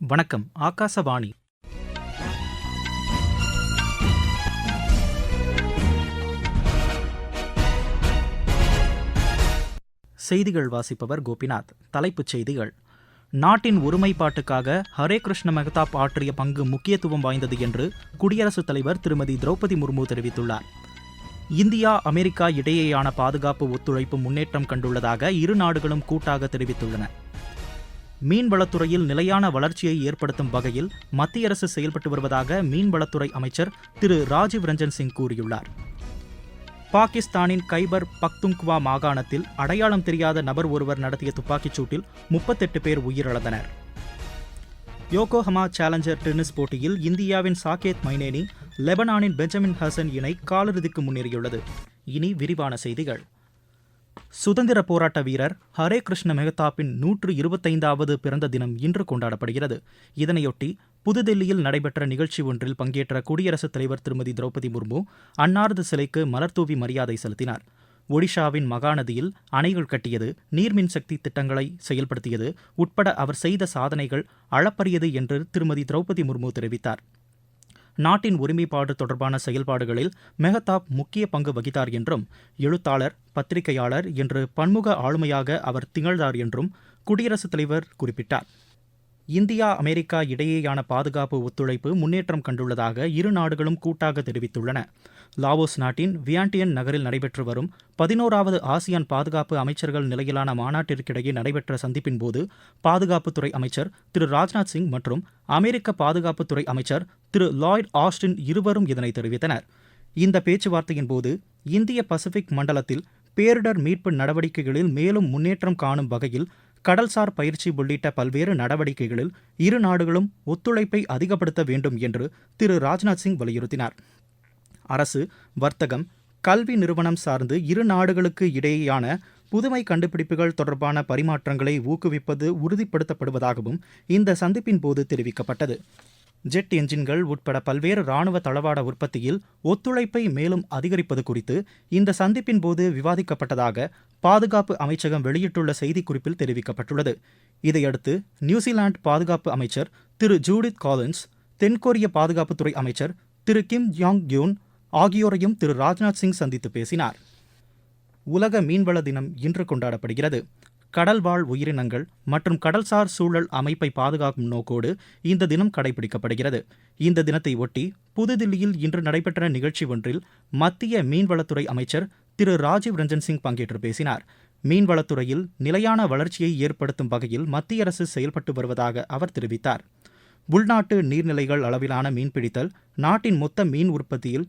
வணக்கம் ஆகாசவாணி. செய்திகள் வாசிப்பவர் கோபிநாத். தலைப்புச் செய்திகள். நாட்டின் ஒருமைப்பாட்டுக்காக ஹரே கிருஷ்ண மெகதாப் ஆற்றிய பங்கு முக்கியத்துவம் வாய்ந்தது என்று குடியரசுத் தலைவர் திருமதி திரௌபதி முர்மு தெரிவித்துள்ளார். இந்தியா அமெரிக்கா இடையேயான பாதுகாப்பு ஒத்துழைப்பு முன்னேற்றம் கண்டுள்ளதாக இரு நாடுகளும் கூட்டாக தெரிவித்துள்ளன. மீன்வளத்துறையில் நிலையான வளர்ச்சியை ஏற்படுத்தும் வகையில் மத்திய அரசு செயல்பட்டு வருவதாக மீன்வளத்துறை அமைச்சர் திரு ராஜீவ் ரஞ்சன் சிங் கூறியுள்ளார். பாகிஸ்தானின் கைபர் பக்துங்க்வா மாகாணத்தில் அடையாளம் தெரியாத நபர் ஒருவர் நடத்திய துப்பாக்கிச் சூட்டில் முப்பத்தெட்டு பேர் உயிரிழந்தனர். யோகோஹமா சேலஞ்சர் டென்னிஸ் போட்டியில் இந்தியாவின் சாகேத் மைனேனி லெபனானின் பெஞ்சமின் ஹசன் இணை காலிறுதிக்கு முன்னேறியுள்ளது. இனி விரிவான செய்திகள். சுதந்திர போராட்ட வீரர் ஹரே கிருஷ்ண மெகதாப்பின் நூற்று இருபத்தைந்தாவது பிறந்த தினம் இன்று கொண்டாடப்படுகிறது. இதனையொட்டி புதுதில்லியில் நடைபெற்ற நிகழ்ச்சி ஒன்றில் பங்கேற்ற குடியரசுத் தலைவர் திருமதி திரௌபதி முர்மு அன்னாரது சிலைக்கு மலர்தூவி மரியாதை செலுத்தினார். ஒடிஷாவின் மகாநதியில் அணைகள் கட்டியது நீர்மின் சக்தி திட்டங்களை செயல்படுத்தியது உட்பட அவர் செய்த சாதனைகள் அளப்பரியது என்று திருமதி திரௌபதி முர்மு தெரிவித்தார். நாட்டின் ஒருமைப்பாடு தொடர்பான செயல்பாடுகளில் மெஹதாப் முக்கிய பங்கு வகித்தார் என்றும் எழுத்தாளர் பத்திரிகையாளர் என்று பன்முக ஆளுமையாக அவர் திகழ்ந்தார் என்றும் குடியரசுத் தலைவர் குறிப்பிட்டார். இந்தியா அமெரிக்கா இடையேயான பாதுகாப்பு ஒத்துழைப்பு முன்னேற்றம் கண்டுள்ளதாக இரு நாடுகளும் கூட்டாக தெரிவித்துள்ளன. லாவோஸ் நாட்டின் வியாண்டியன் நகரில் நடைபெற்று வரும் பதினோராவது ஆசியான் பாதுகாப்பு அமைச்சர்கள் நிலையிலான மாநாட்டிற்கிடையே நடைபெற்ற சந்திப்பின் போது பாதுகாப்புத்துறை அமைச்சர் திரு ராஜ்நாத் சிங் மற்றும் அமெரிக்க பாதுகாப்புத்துறை அமைச்சர் திரு லாய்ட் ஆஸ்டின் இருவரும் இதனை தெரிவித்தனர். இந்த பேச்சுவார்த்தையின் போது இந்திய பசிபிக் மண்டலத்தில் பேரிடர் மீட்பு நடவடிக்கைகளில் மேலும் முன்னேற்றம் காணும் வகையில் கடல்சார் பயிற்சி உள்ளிட்ட பல்வேறு நடவடிக்கைகளில் இரு நாடுகளும் ஒத்துழைப்பை அதிகப்படுத்த வேண்டும் என்று திரு ராஜ்நாத் சிங் வலியுறுத்தினார். அரசு வர்த்தகம் கல்வி நிறுவனம் சார்ந்து இரு நாடுகளுக்கு இடையேயான புதுமை கண்டுபிடிப்புகள் தொடர்பான பரிமாற்றங்களை ஊக்குவிப்பது உறுதிப்படுத்தப்படுவதாகவும் இந்த சந்திப்பின் போது தெரிவிக்கப்பட்டது. ஜெட் என்ஜின்கள் உட்பட பல்வேறு ராணுவ தளவாட உற்பத்தியில் ஒத்துழைப்பை மேலும் அதிகரிப்பது குறித்து இந்த சந்திப்பின் போது விவாதிக்கப்பட்டதாக பாதுகாப்பு அமைச்சகம் வெளியிட்டுள்ள செய்திக்குறிப்பில் தெரிவிக்கப்பட்டுள்ளது. இதையடுத்து நியூசிலாந்து பாதுகாப்பு அமைச்சர் திரு ஜூடித் காலின்ஸ் தென்கொரிய பாதுகாப்புத்துறை அமைச்சர் திரு கிம் யாங் யூன் ஆகியோரையும் திரு ராஜ்நாத் சிங் சந்தித்து பேசினார். உலக மீன்வள தினம் இன்று கொண்டாடப்படுகிறது. கடல்வாழ் உயிரினங்கள் மற்றும் கடல்சார் சூழல் அமைப்பை பாதுகாக்கும் நோக்கோடு இந்த தினம் கடைபிடிக்கப்படுகிறது. இந்த தினத்தை ஒட்டி புதுதில்லியில் இன்று நடைபெற்ற நிகழ்ச்சி ஒன்றில் மத்திய மீன்வளத்துறை அமைச்சர் திரு ராஜீவ் ரஞ்சன் சிங் பங்கேற்று பேசினார். மீன்வளத்துறையில் நிலையான வளர்ச்சியை ஏற்படுத்தும் வகையில் மத்திய அரசு செயல்பட்டு வருவதாக அவர் தெரிவித்தார். உள்நாட்டு நீர்நிலைகள் அளவிலான மீன்பிடித்தல் நாட்டின் மொத்த மீன் உற்பத்தியில்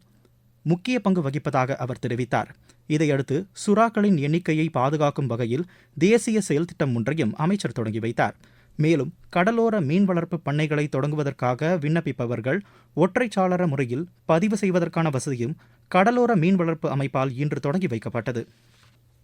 முக்கிய பங்கு வகிப்பதாக அவர் தெரிவித்தார். இதையடுத்து சுறாக்களின் எண்ணிக்கையை பாதுகாக்கும் வகையில் தேசிய செயல் திட்டம் ஒன்றையும் அமைச்சர் தொடங்கி வைத்தார். மேலும் கடலோர மீன் வளர்ப்பு பண்ணைகளை தொடங்குவதற்காக விண்ணப்பிப்பவர்கள் ஒற்றைச்சாளர முறையில் பதிவு செய்வதற்கான வசதியும் கடலோர மீன் வளர்ப்பு அமைப்பால் இன்று தொடங்கி வைக்கப்பட்டது.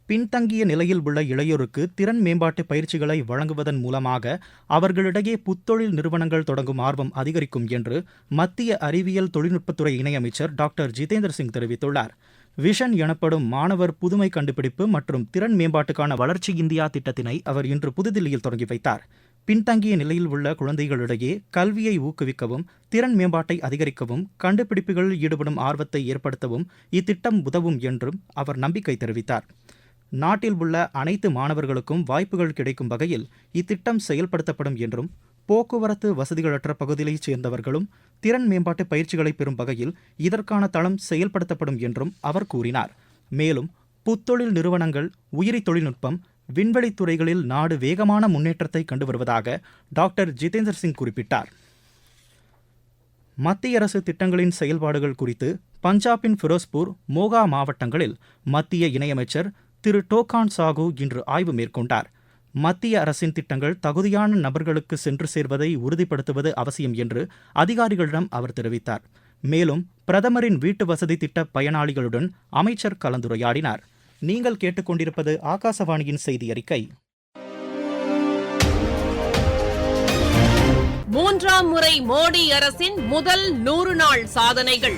பின்தங்கிய நிலையில் உள்ள இளையோருக்கு திறன் மேம்பாட்டு பயிற்சிகளை வழங்குவதன் மூலமாக அவர்களிடையே புத்தொழில் நிறுவனங்கள் தொடங்கும் ஆர்வம் அதிகரிக்கும் என்று மத்திய அறிவியல் தொழில்நுட்பத்துறை இணையமைச்சர் டாக்டர் ஜிதேந்திர சிங் தெரிவித்துள்ளார். விஷன் எனப்படும் மாணவர் புதுமை கண்டுபிடிப்பு மற்றும் திறன் மேம்பாட்டுக்கான வளர்ச்சி இந்தியா திட்டத்தினை அவர் இன்று புதுதில்லியில் தொடங்கி வைத்தார். பின்தங்கிய நிலையில் உள்ள குழந்தைகளிடையே கல்வியை ஊக்குவிக்கவும் திறன் மேம்பாட்டை அதிகரிக்கவும் கண்டுபிடிப்புகளில் ஈடுபடும் ஆர்வத்தை ஏற்படுத்தவும் இத்திட்டம் உதவும் என்றும் அவர் நம்பிக்கை தெரிவித்தார். நாட்டில் உள்ள அனைத்து மாணவர்களுக்கும் வாய்ப்புகள் கிடைக்கும் வகையில் இத்திட்டம் செயல்படுத்தப்படும் என்றும் போக்குவரத்து வசதிகளற்ற பகுதிகளைச் சேர்ந்தவர்களும் திறன் மேம்பாட்டு பயிற்சிகளை பெறும் வகையில் இதற்கான தளம் செயல்படுத்தப்படும் என்றும் அவர் கூறினார். மேலும் புத்தொழில் நிறுவனங்கள் உயிரி தொழில்நுட்பம் விண்வெளி துறைகளில் நாடு வேகமான முன்னேற்றத்தை கண்டு வருவதாக டாக்டர் ஜிதேந்தர் சிங் குறிப்பிட்டார். மத்திய அரசு திட்டங்களின் செயல்பாடுகள் குறித்து பஞ்சாபின் ஃபிரோஸ்பூர் மோகா மாவட்டங்களில் மத்திய இணையமைச்சர் திரு டோகான் சாகு இன்று ஆய்வு மேற்கொண்டார். மத்திய அரசின் திட்டங்கள் தகுதியான நபர்களுக்கு சென்று சேர்வதை உறுதிப்படுத்துவது அவசியம் என்று அதிகாரிகளிடம் அவர் தெரிவித்தார். மேலும் பிரதமரின் வீட்டு வசதி திட்ட பயனாளிகளுடன் அமைச்சர் கலந்துரையாடினார். நீங்கள் கேட்டுக்கொண்டிருப்பது ஆகாசவாணியின் செய்தி அறிக்கை மூன்றாம் முறை மோடி அரசின் முதல் நூறு நாள் சாதனைகள்.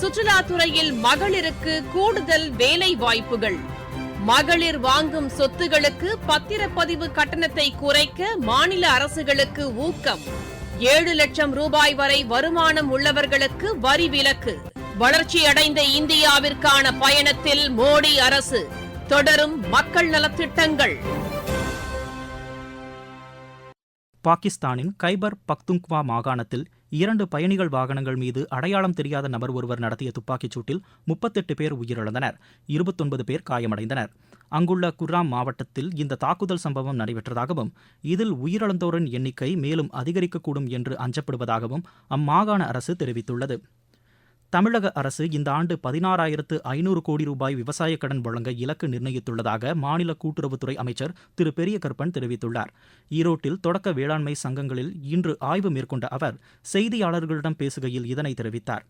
சுற்றுலாத்துறையில் மகளிருக்கு கூடுதல் வேலை வாய்ப்புகள் மகளிர் வாங்கும் சொத்துகளுக்கு பத்திரப்பதிவு கட்டணத்தை குறைக்க மாநில அரசுகளுக்கு ஊக்கம். ஏழு லட்சம் ரூபாய் வரை வருமானம் உள்ளவர்களுக்கு வரி விலக்கு. வளர்ச்சியடைந்த இந்தியாவிற்கான பயணத்தில் மோடி அரசு. தொடரும் மக்கள் நலத்திட்டங்கள். பாகிஸ்தானின் கைபர் பக்துங்க்வா மாகாணத்தில் இரண்டு பயணிகள் வாகனங்கள் மீது அடையாளம் தெரியாத நபர் ஒருவர் நடத்திய துப்பாக்கிச் சூட்டில் முப்பத்தெட்டு பேர் உயிரிழந்தனர். இருபத்தொன்பது பேர் காயமடைந்தனர். அங்குள்ள குர்ராம் மாவட்டத்தில் இந்த தாக்குதல் சம்பவம் நடைபெற்றதாகவும் இதில் உயிரிழந்தோரின் எண்ணிக்கை மேலும் அதிகரிக்கக்கூடும் என்று அஞ்சப்படுவதாகவும் அம்மாகாண அரசு தெரிவித்துள்ளது. தமிழக அரசு இந்த ஆண்டு பதினாறாயிரத்து ஐநூறு கோடி ரூபாய் விவசாய கடன் வழங்க இலக்கு நிர்ணயித்துள்ளதாக மாநில கூட்டுறவுத்துறை அமைச்சர் திரு பெரிய கருப்பன் தெரிவித்துள்ளார். ஈரோட்டில் தொடக்க வேளாண்மை சங்கங்களில் இன்று ஆய்வு மேற்கொண்ட அவர் செய்தியாளர்களிடம் பேசுகையில் இதனை தெரிவித்தார்.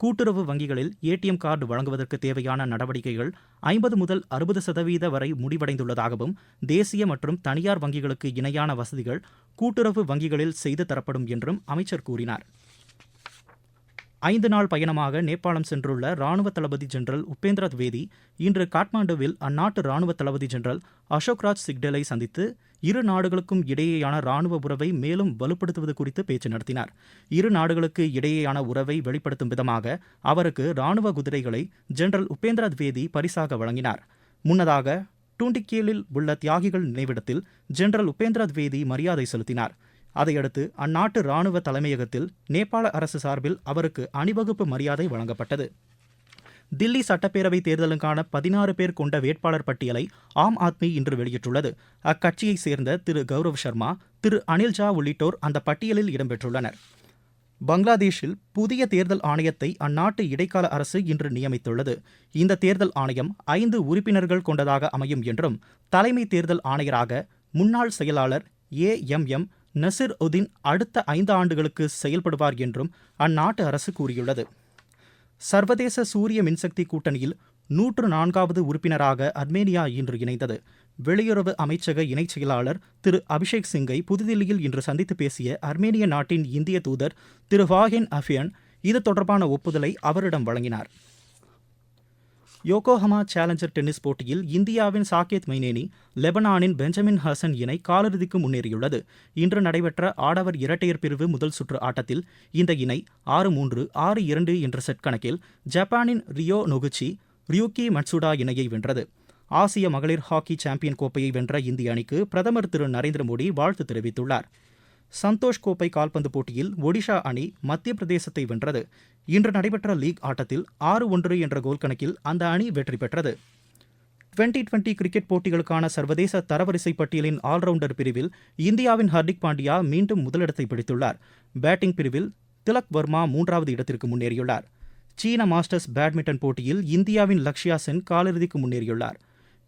கூட்டுறவு வங்கிகளில் ஏடிஎம் கார்டு வழங்குவதற்கு தேவையான நடவடிக்கைகள் ஐம்பது முதல் அறுபது சதவீத வரை முடிவடைந்துள்ளதாகவும் தேசிய மற்றும் தனியார் வங்கிகளுக்கு இணையான வசதிகள் கூட்டுறவு வங்கிகளில் செய்து தரப்படும் என்றும் அமைச்சர் கூறினார். ஐந்து நாள் பயணமாக நேபாளம் சென்றுள்ள ராணுவ தளபதி ஜெனரல் உபேந்திர திவேதி இன்று காட்மாண்டுவில் அந்நாட்டு ராணுவ தளபதி ஜெனரல் அசோக்ராஜ் சிக்டலை சந்தித்து இரு நாடுகளுக்கும் இடையேயான ராணுவ உறவை மேலும் வலுப்படுத்துவது குறித்து பேச்சு நடத்தினார். இரு நாடுகளுக்கு இடையேயான உறவை வெளிப்படுத்தும் விதமாக அவருக்கு ராணுவ குதிரைகளை ஜெனரல் உபேந்திர திவேதி பரிசாக வழங்கினார். முன்னதாக டூண்டிக்கேலில் உள்ள தியாகிகள் நினைவிடத்தில் ஜெனரல் உபேந்திர திவேதி மரியாதை செலுத்தினார். அதையடுத்து அந்நாட்டு ராணுவ தலைமையகத்தில் நேபாள அரசு சார்பில் அவருக்கு அணிவகுப்பு மரியாதை வழங்கப்பட்டது. தில்லி சட்டப்பேரவை தேர்தலுக்கான பதினாறு பேர் கொண்ட வேட்பாளர் பட்டியலை ஆம் ஆத்மி இன்று வெளியிட்டுள்ளது. அக்கட்சியைச் சேர்ந்த திரு கௌரவ் சர்மா திரு அனில் ஜா உள்ளிட்டோர் அந்த பட்டியலில் இடம்பெற்றுள்ளனர். பங்களாதேஷில் புதிய தேர்தல் ஆணையத்தை அந்நாட்டு இடைக்கால அரசு இன்று நியமித்துள்ளது. இந்த தேர்தல் ஆணையம் ஐந்து உறுப்பினர்கள் கொண்டதாக அமையும் என்றும் தலைமை தேர்தல் ஆணையராக முன்னாள் செயலாளர் A M M Nasir Uddin அடுத்த ஐந்து ஆண்டுகளுக்கு செயல்படுவார் என்றும் அந்நாட்டு அரசு கூறியுள்ளது. சர்வதேச சூரிய மின்சக்தி கூட்டணியில் நூற்று நான்காவது உறுப்பினராக அர்மேனியா இன்று இணைந்தது. வெளியுறவு அமைச்சக இணைச் செயலாளர் திரு அபிஷேக் சிங்கை புதுதில்லியில் இன்று சந்தித்து பேசிய அர்மேனிய நாட்டின் இந்திய தூதர் திரு வாஹின் அஃபியன் இது தொடர்பான ஒப்புதலை அவரிடம் வழங்கினார். யோகோஹமா சேலஞ்சர் டென்னிஸ் போட்டியில் இந்தியாவின் சாகேத் மைனேனி லெபனானின் பெஞ்சமின் ஹசன் இணை காலிறுதிக்கு முன்னேறியுள்ளது. இன்று நடைபெற்ற ஆடவர் இரட்டையர் பிரிவு முதல் சுற்று ஆட்டத்தில் இந்த இணை ஆறு மூன்று ஆறு இரண்டு என்ற செட் கணக்கில் ஜப்பானின் ரியோ நொகுச்சி ரியூகி மட்சுடா இணையை வென்றது. ஆசிய மகளிர் ஹாக்கி சாம்பியன் கோப்பையை வென்ற இந்திய அணிக்கு பிரதமர் திரு நரேந்திர மோடி வாழ்த்து தெரிவித்துள்ளார். சந்தோஷ் கோப்பை கால்பந்து போட்டியில் ஒடிஷா அணி மத்திய பிரதேசத்தை வென்றது. இன்று நடைபெற்ற லீக் ஆட்டத்தில் ஆறு ஒன்று என்ற கோல் கணக்கில் அந்த அணி வெற்றி பெற்றது. டுவெண்டி டுவெண்டி கிரிக்கெட் போட்டிகளுக்கான சர்வதேச தரவரிசை பட்டியலின் ஆல்ரவுண்டர் பிரிவில் இந்தியாவின் ஹர்திக் பாண்டியா மீண்டும் முதலிடத்தை பிடித்துள்ளார். பேட்டிங் பிரிவில் திலக் வர்மா மூன்றாவது இடத்திற்கு முன்னேறியுள்ளார். சீன மாஸ்டர்ஸ் பேட்மிண்டன் போட்டியில் இந்தியாவின் லக்ஷ்யா சென் காலிறுதிக்கு முன்னேறியுள்ளார்.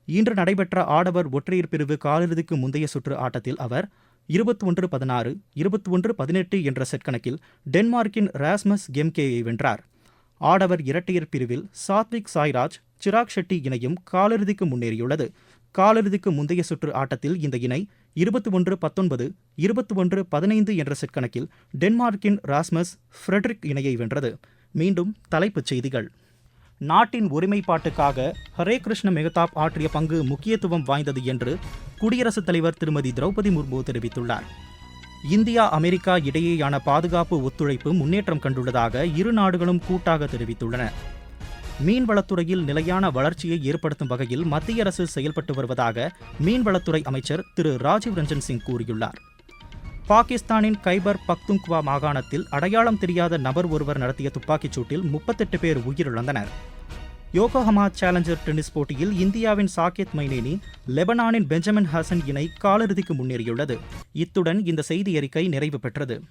இன்று நடைபெற்ற ஆடவர் ஒற்றையர் பிரிவு காலிறுதிக்கு முந்தைய சுற்று ஆட்டத்தில் அவர் இருபத்தி ஒன்று பதினாறு இருபத்தி ஒன்று பதினெட்டு என்ற செட் கணக்கில் டென்மார்க்கின் ராஸ்மஸ் கெம்கேயை வென்றார். ஆடவர் இரட்டையர் பிரிவில் சாத்விக் சாய்ராஜ் சிராக் ஷெட்டி இணையும் காலிறுதிக்கு முன்னேறியுள்ளது. காலிறுதிக்கு முந்தைய சுற்று ஆட்டத்தில் இந்த இணை இருபத்தி ஒன்று பத்தொன்பது இருபத்தி ஒன்று பதினைந்து என்ற செட் கணக்கில் டென்மார்க்கின் ராஸ்மஸ் ஃப்ரெட்ரிக் இணையை வென்றது. மீண்டும் தலைப்புச் செய்திகள். நாட்டின் ஒருமைப்பாட்டுக்காக ஹரே கிருஷ்ண மெகதாப் ஆற்றிய பங்கு முக்கியத்துவம் வாய்ந்தது என்று குடியரசுத் தலைவர் திருமதி திரௌபதி முர்மு தெரிவித்துள்ளார். இந்தியா அமெரிக்கா இடையேயான பாதுகாப்பு ஒத்துழைப்பு முன்னேற்றம் கண்டுள்ளதாக இரு நாடுகளும் கூட்டாக தெரிவித்துள்ளன. மீன்வளத்துறையில் நிலையான வளர்ச்சியை ஏற்படுத்தும் வகையில் மத்திய அரசு செயல்பட்டு வருவதாக மீன்வளத்துறை அமைச்சர் திரு ராஜீவ் ரஞ்சன் சிங் கூறியுள்ளார். பாகிஸ்தானின் கைபர் பக்துங்க்வா மாகாணத்தில் அடையாளம் தெரியாத நபர் ஒருவர் நடத்திய துப்பாக்கிச் சூட்டில் முப்பத்தெட்டு பேர் உயிரிழந்தனர். யோகோஹமா சேலஞ்சர் டென்னிஸ் போட்டியில் இந்தியாவின் சாகேத் மைனேனி லெபனானின் பெஞ்சமின் ஹசன் இணை காலிறுதிக்கு முன்னேறியுள்ளது. இத்துடன் இந்த செய்தி அறிக்கை நிறைவு பெற்றது.